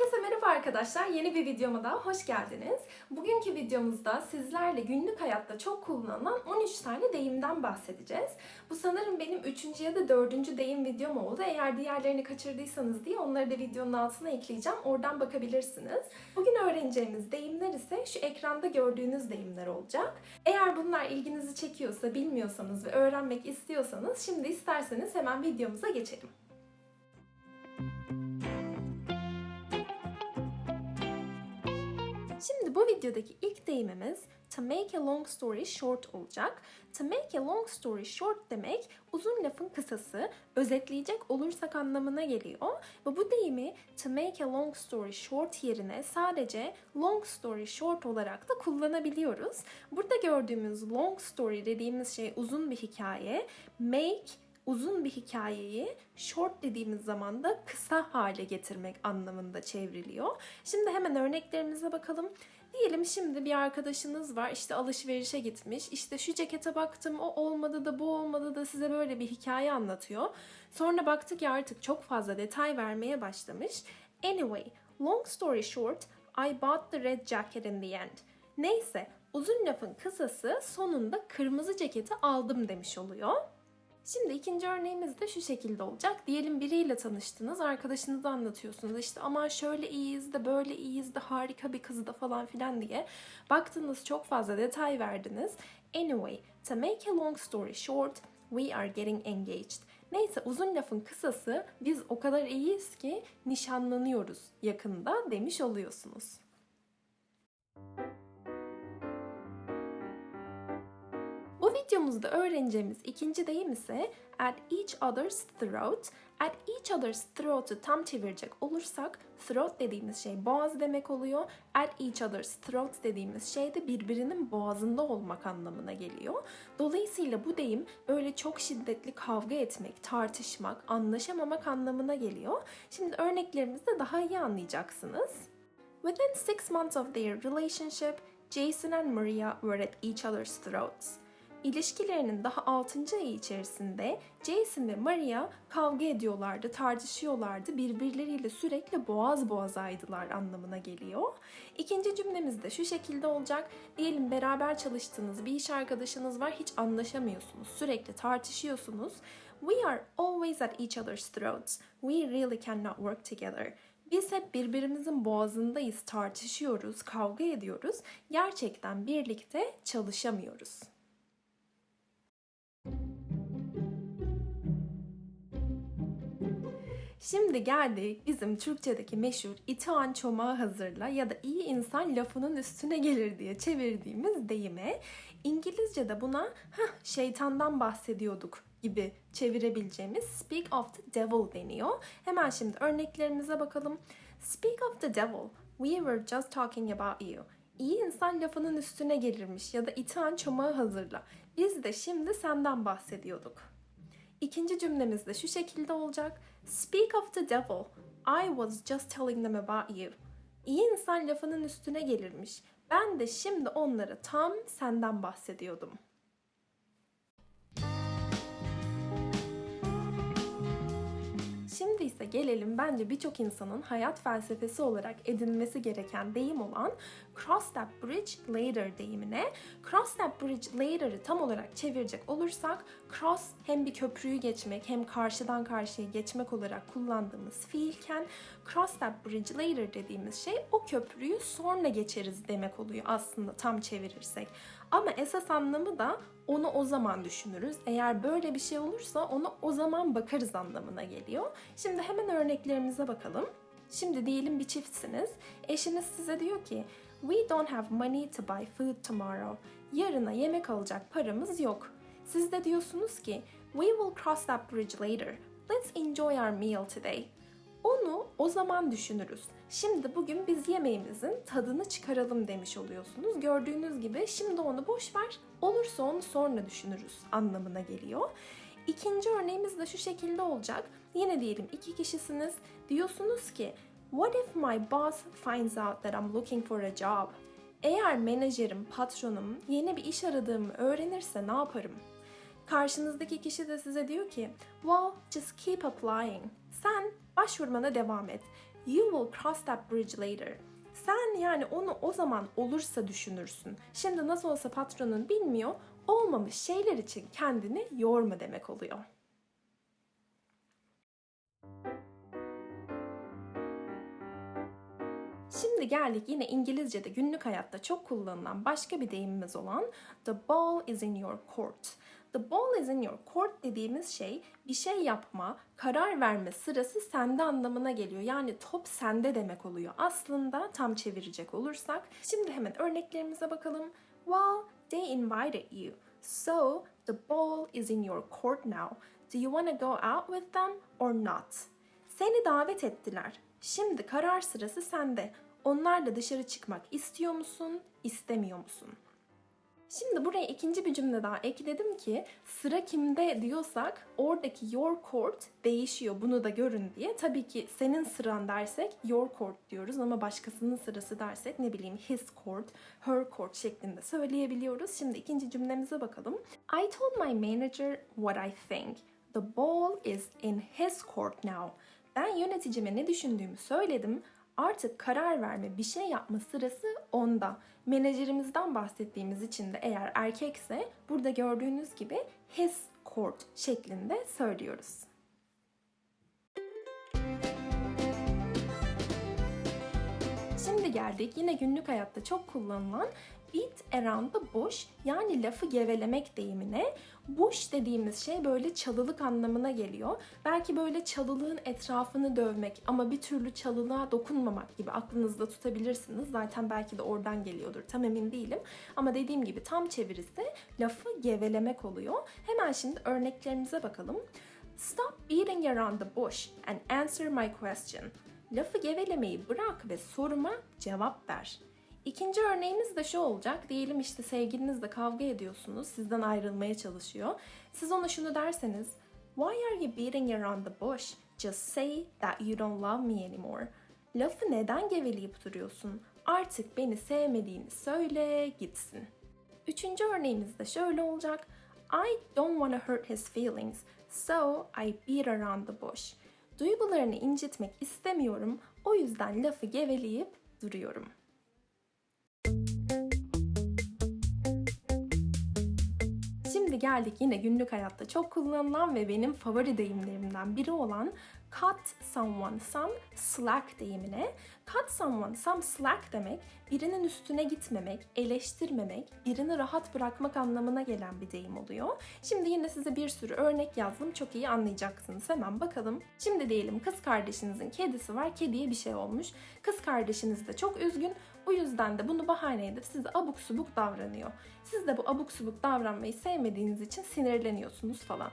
Herkese merhaba arkadaşlar. Yeni bir videoma daha hoş geldiniz. Bugünkü videomuzda sizlerle günlük hayatta çok kullanılan 13 tane deyimden bahsedeceğiz. Bu sanırım benim 3. ya da 4. deyim videom oldu. Eğer diğerlerini kaçırdıysanız diye onları da videonun altına ekleyeceğim. Oradan bakabilirsiniz. Bugün öğreneceğimiz deyimler ise şu ekranda gördüğünüz deyimler olacak. Eğer bunlar ilginizi çekiyorsa, bilmiyorsanız ve öğrenmek istiyorsanız şimdi isterseniz hemen videomuza geçelim. Şimdi bu videodaki ilk deyimimiz to make a long story short olacak. To make a long story short demek uzun lafın kısası, özetleyecek olursak anlamına geliyor. Ve bu deyimi to make a long story short yerine sadece long story short olarak da kullanabiliyoruz. Burada gördüğümüz long story dediğimiz şey uzun bir hikaye. Make uzun bir hikayeyi short dediğimiz zaman da kısa hale getirmek anlamında çevriliyor. Şimdi hemen örneklerimize bakalım. Diyelim şimdi bir arkadaşınız var işte alışverişe gitmiş işte şu cekete baktım o olmadı da bu olmadı da size böyle bir hikaye anlatıyor. Sonra baktı ki artık çok fazla detay vermeye başlamış. Anyway, long story short, I bought the red jacket in the end. Neyse uzun lafın kısası sonunda kırmızı ceketi aldım demiş oluyor. Şimdi ikinci örneğimiz de şu şekilde olacak. Diyelim biriyle tanıştınız, arkadaşınıza anlatıyorsunuz. İşte aman şöyle iyiyiz de böyle iyiyiz de harika bir kız da falan filan diye. Baktınız çok fazla detay verdiniz. Anyway, to make a long story short, we are getting engaged. Neyse uzun lafın kısası biz o kadar iyiyiz ki nişanlanıyoruz yakında demiş oluyorsunuz. Videomuzda öğreneceğimiz ikinci deyim ise at each other's throat. At each other's throat'u tam çevirecek olursak throat dediğimiz şey boğaz demek oluyor. At each other's throat dediğimiz şey de birbirinin boğazında olmak anlamına geliyor. Dolayısıyla bu deyim böyle çok şiddetli kavga etmek, tartışmak, anlaşamamak anlamına geliyor. Şimdi örneklerimizde daha iyi anlayacaksınız. Within six months of their relationship, Jason and Maria were at each other's throats. İlişkilerinin daha 6. ayı içerisinde Jason ve Maria kavga ediyorlardı, tartışıyorlardı, birbirleriyle sürekli boğaz boğazaydılar anlamına geliyor. İkinci cümlemiz de şu şekilde olacak. Diyelim beraber çalıştığınız bir iş arkadaşınız var, hiç anlaşamıyorsunuz, sürekli tartışıyorsunuz. We are always at each other's throats. We really cannot work together. Biz hep birbirimizin boğazındayız, tartışıyoruz, kavga ediyoruz. Gerçekten birlikte çalışamıyoruz. Şimdi geldik bizim Türkçedeki meşhur itihan çomağı hazırla ya da iyi insan lafının üstüne gelir diye çevirdiğimiz deyime. İngilizce'de buna Hah, şeytandan bahsediyorduk gibi çevirebileceğimiz speak of the devil deniyor. Hemen şimdi örneklerimize bakalım. Speak of the devil. We were just talking about you. İyi insan lafının üstüne gelirmiş ya da itihan çomağı hazırla. Biz de şimdi senden bahsediyorduk. İkinci cümlemiz de şu şekilde olacak. Speak of the devil. I was just telling them about you. İyi insan lafının üstüne gelirmiş. Ben de şimdi onlara tam senden bahsediyordum. Şimdi ise gelelim bence birçok insanın hayat felsefesi olarak edinmesi gereken deyim olan cross that bridge later deyimine. Cross that bridge later'ı tam olarak çevirecek olursak cross hem bir köprüyü geçmek hem karşıdan karşıya geçmek olarak kullandığımız fiilken cross that bridge later dediğimiz şey o köprüyü sonra geçeriz demek oluyor aslında tam çevirirsek. Ama esas anlamı da onu o zaman düşünürüz. Eğer böyle bir şey olursa onu o zaman bakarız anlamına geliyor. Şimdi hemen örneklerimize bakalım. Şimdi diyelim bir çiftsiniz. Eşiniz size diyor ki We don't have money to buy food tomorrow. Yarına yemek alacak paramız yok. Siz de diyorsunuz ki We will cross that bridge later. Let's enjoy our meal today. Onu o zaman düşünürüz. Şimdi bugün biz yemeğimizin tadını çıkaralım demiş oluyorsunuz. Gördüğünüz gibi şimdi onu boş ver, olursa onu sonra düşünürüz anlamına geliyor. İkinci örneğimiz de şu şekilde olacak. Yine diyelim iki kişisiniz. Diyorsunuz ki What if my boss finds out that I'm looking for a job? Eğer menajerim, patronum yeni bir iş aradığımı öğrenirse ne yaparım? Karşınızdaki kişi de size diyor ki, well, just keep applying. Sen Başvurmana devam et. You will cross that bridge later. Sen yani onu o zaman olursa düşünürsün. Şimdi nasıl olsa patronun bilmiyor, olmamış şeyler için kendini yorma demek oluyor. Şimdi geldik yine İngilizce'de günlük hayatta çok kullanılan başka bir deyimimiz olan the ball is in your court. The ball is in your court dediğimiz şey bir şey yapma, karar verme sırası sende anlamına geliyor. Yani top sende demek oluyor. Aslında tam çevirecek olursak. Şimdi hemen örneklerimize bakalım. Well, they invited you. So, the ball is in your court now. Do you want to go out with them or not? Seni davet ettiler. Şimdi karar sırası sende. Onlarla dışarı çıkmak istiyor musun, istemiyor musun? Şimdi buraya ikinci bir cümle daha ekledim ki sıra kimde diyorsak oradaki your court değişiyor bunu da görün diye. Tabii ki senin sıran dersek your court diyoruz ama başkasının sırası dersek ne bileyim his court, her court şeklinde söyleyebiliyoruz. Şimdi ikinci cümlemize bakalım. I told my manager what I think. The ball is in his court now. Ben yöneticime ne düşündüğümü söyledim. Artık karar verme, bir şey yapma sırası onda. Menajerimizden bahsettiğimiz için de eğer erkekse burada gördüğünüz gibi his court şeklinde söylüyoruz. Şimdi geldik yine günlük hayatta çok kullanılan beat around the bush yani lafı gevelemek deyimine. Bush dediğimiz şey böyle çalılık anlamına geliyor. Belki böyle çalılığın etrafını dövmek ama bir türlü çalılığa dokunmamak gibi aklınızda tutabilirsiniz. Zaten belki de oradan geliyordur tam emin değilim. Ama dediğim gibi tam çevirisi lafı gevelemek oluyor. Hemen şimdi örneklerimize bakalım. Stop beating around the bush and answer my question. Lafı gevelemeyi bırak ve soruma cevap ver. İkinci örneğimiz de şu olacak. Diyelim işte sevgilinizle kavga ediyorsunuz. Sizden ayrılmaya çalışıyor. Siz ona şunu derseniz. Why are you beating around the bush? Just say that you don't love me anymore. Lafı neden geveleyip duruyorsun? Artık beni sevmediğini söyle gitsin. Üçüncü örneğimiz de şöyle olacak. I don't want to hurt his feelings, so I beat around the bush. Duygularını incitmek istemiyorum, o yüzden lafı geveleyip duruyorum. Şimdi geldik yine günlük hayatta. Çok kullanılan ve benim favori deyimlerimden biri olan cut someone some slack deyimine. Cut someone some slack demek birinin üstüne gitmemek, eleştirmemek, birini rahat bırakmak anlamına gelen bir deyim oluyor. Şimdi yine size bir sürü örnek yazdım. Çok iyi anlayacaksınız. Hemen bakalım. Şimdi diyelim kız kardeşinizin kedisi var. Kediye bir şey olmuş. Kız kardeşiniz de çok üzgün. O yüzden de bunu bahane edip size abuk subuk davranıyor. Siz de bu abuk subuk davranmayı sevmediğiniz için sinirleniyorsunuz falan.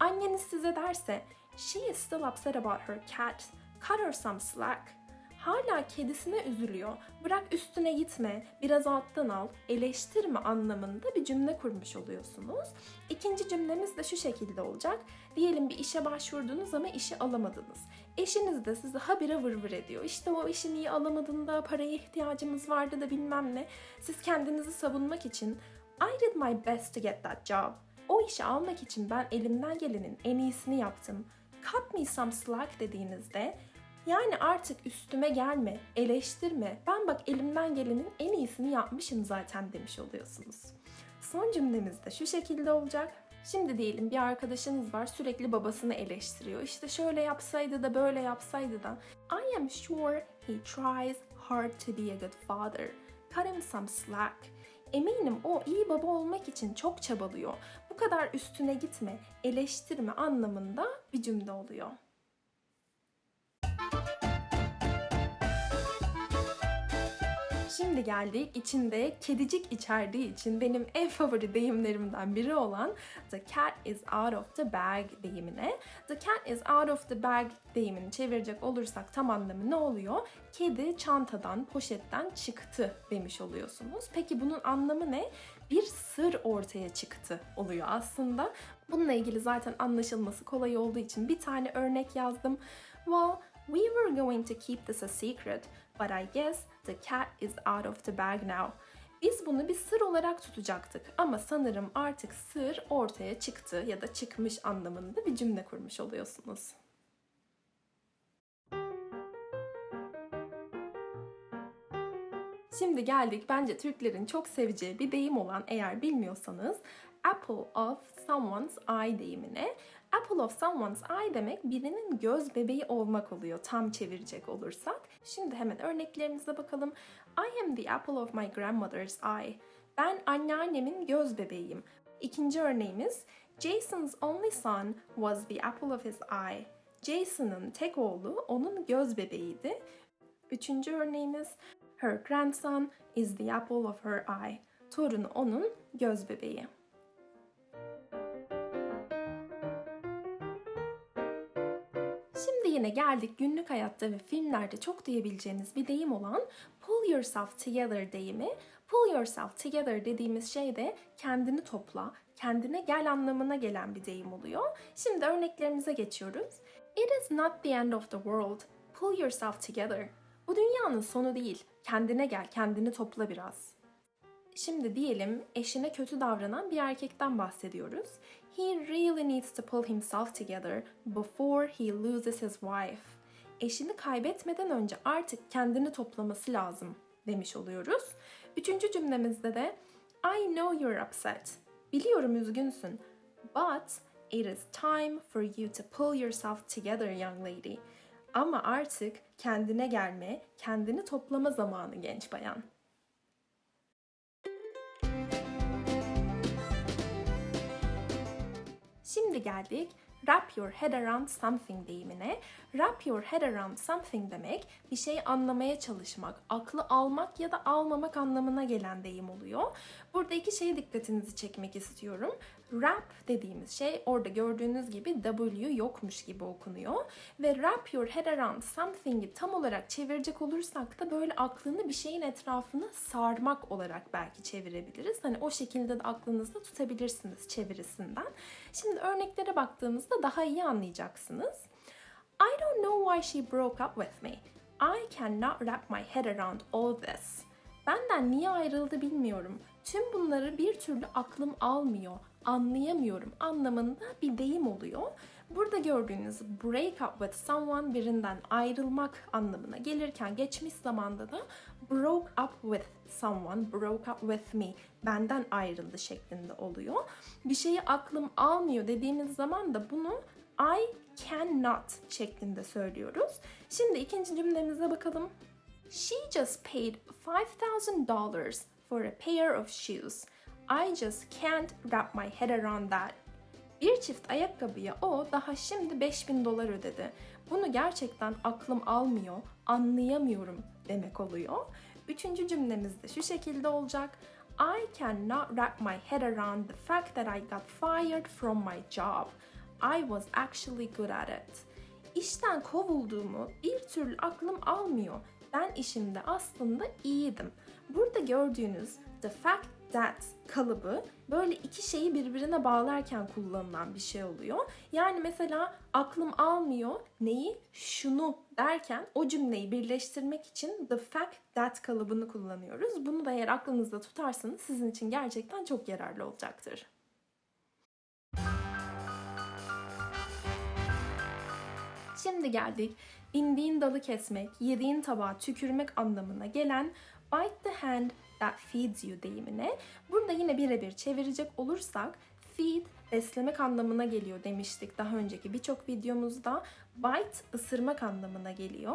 Anneniz size derse She is still upset about her cat. Cut her some slack. Hala kedisine üzülüyor. Bırak üstüne gitme, biraz alttan al, eleştirme anlamında bir cümle kurmuş oluyorsunuz. İkinci cümlemiz de şu şekilde olacak. Diyelim bir işe başvurdunuz ama işi alamadınız. Eşiniz de sizi habire vır vır ediyor. İşte o işi niye alamadın da paraya ihtiyacımız vardı da bilmem ne. Siz kendinizi savunmak için I did my best to get that job. O işi almak için ben elimden gelenin en iyisini yaptım. Cut me some slack dediğinizde yani artık üstüme gelme, eleştirme. Ben bak elimden gelenin en iyisini yapmışım zaten demiş oluyorsunuz. Son cümlemiz de şu şekilde olacak. Şimdi diyelim bir arkadaşınız var sürekli babasını eleştiriyor. İşte şöyle yapsaydı da böyle yapsaydı da. I am sure he tries hard to be a good father. Cut him some slack. Eminim o iyi baba olmak için çok çabalıyor. Bu kadar üstüne gitme, eleştirme anlamında bir cümle oluyor. Şimdi geldik içinde kedicik içerdiği için benim en favori deyimlerimden biri olan The cat is out of the bag deyimine. The cat is out of the bag deyimini çevirecek olursak tam anlamı ne oluyor? Kedi çantadan, poşetten çıktı demiş oluyorsunuz. Peki bunun anlamı ne? Bir sır ortaya çıktı oluyor aslında. Bununla ilgili zaten anlaşılması kolay olduğu için bir tane örnek yazdım. Well, We were going to keep this a secret, But I guess the cat is out of the bag now. Biz bunu bir sır olarak tutacaktık ama sanırım artık sır ortaya çıktı ya da çıkmış anlamında bir cümle kurmuş oluyorsunuz. Şimdi geldik bence Türklerin çok seveceği bir deyim olan eğer bilmiyorsanız apple of someone's eye deyimine. Apple of someone's eye demek birinin göz bebeği olmak oluyor tam çevirecek olursak. Şimdi hemen örneklerimize bakalım. I am the apple of my grandmother's eye. Ben anneannemin göz bebeğiyim. İkinci örneğimiz Jason's only son was the apple of his eye. Jason'ın tek oğlu onun göz bebeğiydi. Üçüncü örneğimiz Her grandson is the apple of her eye. Torunu onun göz bebeği. Şimdi yine geldik günlük hayatta ve filmlerde çok duyabileceğiniz bir deyim olan pull yourself together deyimi. Pull yourself together dediğimiz şey de kendini topla, kendine gel anlamına gelen bir deyim oluyor. Şimdi örneklerimize geçiyoruz. It is not the end of the world. Pull yourself together. Bu dünyanın sonu değil. Kendine gel, kendini topla biraz. Şimdi diyelim eşine kötü davranan bir erkekten bahsediyoruz. He really needs to pull himself together before he loses his wife. Eşini kaybetmeden önce artık kendini toplaması lazım demiş oluyoruz. Üçüncü cümlemizde de I know you're upset. Biliyorum üzgünsün. But it is time for you to pull yourself together young lady. Ama artık kendine gelme, kendini toplama zamanı genç bayan. Şimdi geldik wrap your head around something deyimine. Wrap your head around something demek bir şeyi anlamaya çalışmak, aklı almak ya da almamak anlamına gelen deyim oluyor. Burada iki şeye dikkatinizi çekmek istiyorum. Wrap dediğimiz şey orada gördüğünüz gibi W yokmuş gibi okunuyor. Ve wrap your head around something'i tam olarak çevirecek olursak da böyle aklını bir şeyin etrafına sarmak olarak belki çevirebiliriz. Hani o şekilde de aklınızda tutabilirsiniz çevirisinden. Şimdi örneklere baktığımızda daha iyi anlayacaksınız. I don't know why she broke up with me. I cannot wrap my head around all this. Benden niye ayrıldı bilmiyorum. Tüm bunları bir türlü aklım almıyor, anlayamıyorum anlamında bir deyim oluyor. Burada gördüğünüz break up with someone birinden ayrılmak anlamına gelirken geçmiş zamanda da broke up with someone, broke up with me, benden ayrıldı şeklinde oluyor. Bir şeyi aklım almıyor dediğimiz zaman da bunu I cannot şeklinde söylüyoruz. Şimdi ikinci cümlemize bakalım. She just paid $5,000 for a pair of shoes. I just can't wrap my head around that. Bir çift ayakkabıya o daha şimdi 5000 dolar ödedi. Bunu gerçekten aklım almıyor, anlayamıyorum demek oluyor. Üçüncü cümlemiz de şu şekilde olacak. I cannot wrap my head around the fact that I got fired from my job. I was actually good at it. İşten kovulduğumu bir türlü aklım almıyor. Ben işimde aslında iyiydim. Burada gördüğünüz the fact that kalıbı böyle iki şeyi birbirine bağlarken kullanılan bir şey oluyor. Yani mesela aklım almıyor neyi şunu derken o cümleyi birleştirmek için the fact that kalıbını kullanıyoruz. Bunu da eğer aklınızda tutarsanız sizin için gerçekten çok yararlı olacaktır. Şimdi geldik indiğin dalı kesmek, yediğin tabağa tükürmek anlamına gelen bite the hand that feeds you deyimine. Burada yine birebir çevirecek olursak feed beslemek anlamına geliyor demiştik daha önceki birçok videomuzda. Bite ısırmak anlamına geliyor.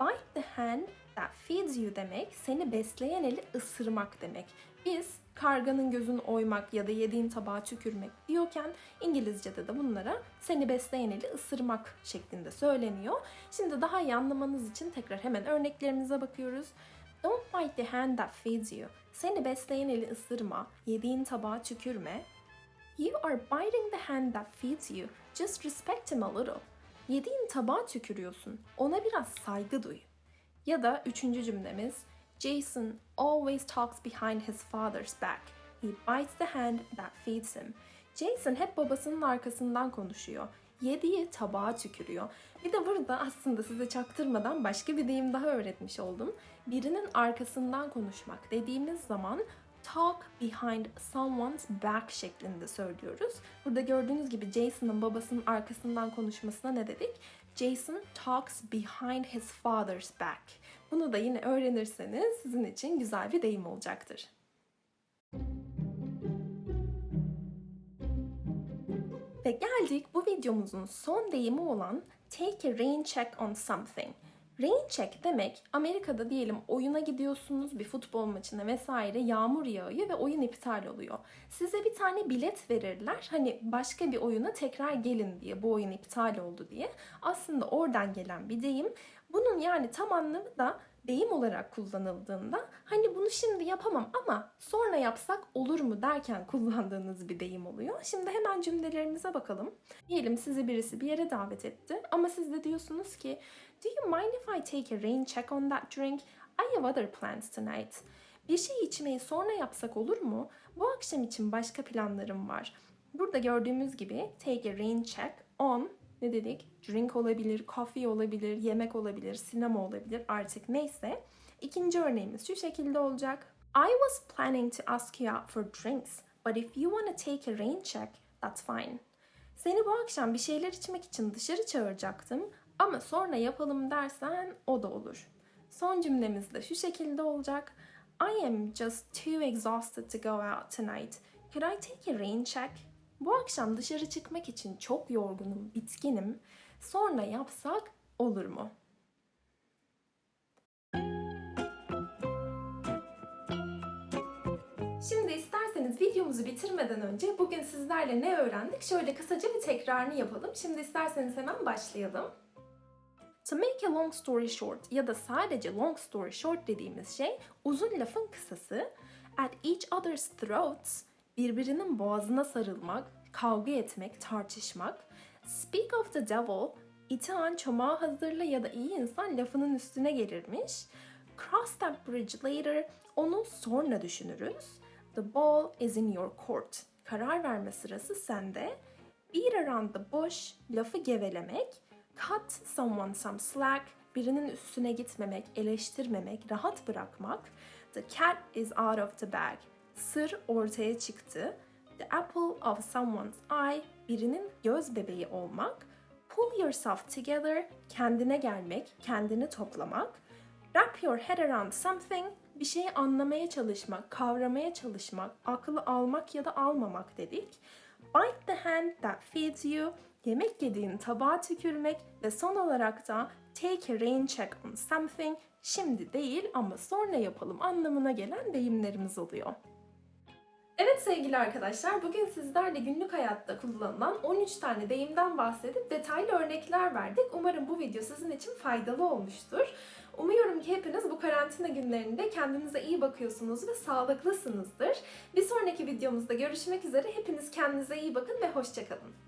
Bite the hand that feeds you demek seni besleyen eli ısırmak demek. Biz karganın gözünü oymak ya da yediğin tabağa tükürmek diyorken İngilizce'de de bunlara seni besleyen eli ısırmak şeklinde söyleniyor. Şimdi daha iyi anlamanız için tekrar hemen örneklerimize bakıyoruz. Don't bite the hand that feeds you. Seni besleyen eli ısırma, yediğin tabağa tükürme. You are biting the hand that feeds you. Just respect him a little. Yediğin tabağa tükürüyorsun. Ona biraz saygı duy. Ya da üçüncü cümlemiz Jason always talks behind his father's back. He bites the hand that feeds him. Jason hep babasının arkasından konuşuyor. Yediği tabağa tükürüyor. Bir de burada aslında size çaktırmadan başka bir deyim daha öğretmiş oldum. Birinin arkasından konuşmak dediğimiz zaman talk behind someone's back şeklinde söylüyoruz. Burada gördüğünüz gibi Jason'ın babasının arkasından konuşmasına ne dedik? Jason talks behind his father's back. Bunu da yine öğrenirseniz sizin için güzel bir deyim olacaktır. Ve geldik bu videomuzun son deyimi olan take a rain check on something. Rain check demek Amerika'da diyelim oyuna gidiyorsunuz bir futbol maçına vesaire yağmur yağıyor ve oyun iptal oluyor. Size bir tane bilet verirler hani başka bir oyuna tekrar gelin diye bu oyun iptal oldu diye. Aslında oradan gelen bir deyim. Bunun yani tam anlamı da deyim olarak kullanıldığında hani bunu şimdi yapamam ama sonra yapsak olur mu derken kullandığınız bir deyim oluyor. Şimdi hemen cümlelerimize bakalım. Diyelim sizi birisi bir yere davet etti ama siz de diyorsunuz ki Do you mind if I take a rain check on that drink? I have other plans tonight. Bir şey içmeyi sonra yapsak olur mu? Bu akşam için başka planlarım var. Burada gördüğümüz gibi take a rain check on ne dedik? Drink olabilir, coffee olabilir, yemek olabilir, sinema olabilir artık neyse. İkinci örneğimiz şu şekilde olacak. I was planning to ask you out for drinks, but if you want to take a rain check, that's fine. Seni bu akşam bir şeyler içmek için dışarı çağıracaktım ama sonra yapalım dersen o da olur. Son cümlemiz de şu şekilde olacak. I am just too exhausted to go out tonight. Could I take a rain check? Bu akşam dışarı çıkmak için çok yorgunum, bitkinim. Sonra yapsak olur mu? Şimdi isterseniz videomuzu bitirmeden önce bugün sizlerle ne öğrendik? Şöyle kısaca bir tekrarını yapalım. Şimdi isterseniz hemen başlayalım. To make a long story short ya da sadece long story short dediğimiz şey uzun lafın kısası. At each other's throats birbirinin boğazına sarılmak, kavga etmek, tartışmak. Speak of the devil itihan çomağı hazırla ya da iyi insan lafının üstüne gelirmiş. Cross that bridge later onu sonra düşünürüz. The ball is in your court. Karar verme sırası sende. Beat around the bush lafı gevelemek. Cut someone some slack birinin üstüne gitmemek, eleştirmemek, rahat bırakmak. The cat is out of the bag. Sır ortaya çıktı. The apple of someone's eye birinin göz bebeği olmak. Pull yourself together kendine gelmek, kendini toplamak. Wrap your head around something bir şeyi anlamaya çalışmak, kavramaya çalışmak, aklı almak ya da almamak dedik. Bite the hand that feeds you yemek yediğin tabağa tükürmek ve son olarak da take a rain check on something şimdi değil ama sonra yapalım anlamına gelen deyimlerimiz oluyor. Evet sevgili arkadaşlar, bugün sizlerle günlük hayatta kullanılan 13 tane deyimden bahsedip detaylı örnekler verdik. Umarım bu video sizin için faydalı olmuştur. Umuyorum ki hepiniz bu karantina günlerinde kendinize iyi bakıyorsunuz ve sağlıklısınızdır. Bir sonraki videomuzda görüşmek üzere. Hepiniz kendinize iyi bakın ve hoşçakalın.